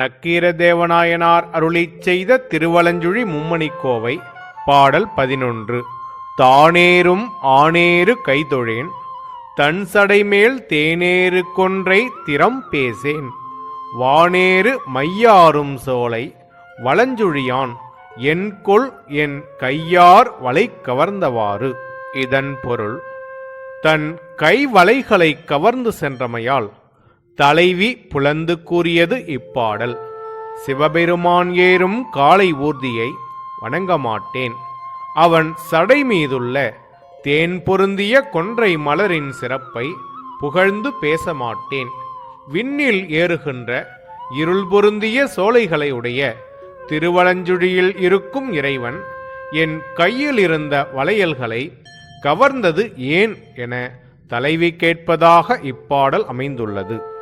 நக்கீரதேவநாயனார் அருளி செய்த திருவலஞ்சுழி மும்மணிக்கோவை பாடல் பதினொன்று. தானேரும் ஆனேறு கைதொழேன் தன் சடைமேல் தேனேறு கொன்றை திறம் பேசேன். வானேறு மையாரும் சோலை வளஞ்சுழியான் என் கொள் என் கையார் வலை கவர்ந்தவாறு. இதன் பொருள் தன் கைவலைகளை கவர்ந்து சென்றமையால் தலைவி புலந்து கூறியது இப்பாடல். சிவபெருமான் ஏறும் காளை ஊர்தியை வணங்க மாட்டேன் அவன் சடை மீதுள்ள தேன் பொருந்திய கொன்றை மலரின் சிறப்பை புகழ்ந்து பேச மாட்டேன் விண்ணில் ஏறுகின்ற இருள் பொருந்திய சோலைகளை உடைய திருவலஞ்சுழியில் இருக்கும் இறைவன் என் கையில் இருந்த வளையல்களை கவர்ந்தது ஏன் என தலைவி கேட்பதாக இப்பாடல் அமைந்துள்ளது.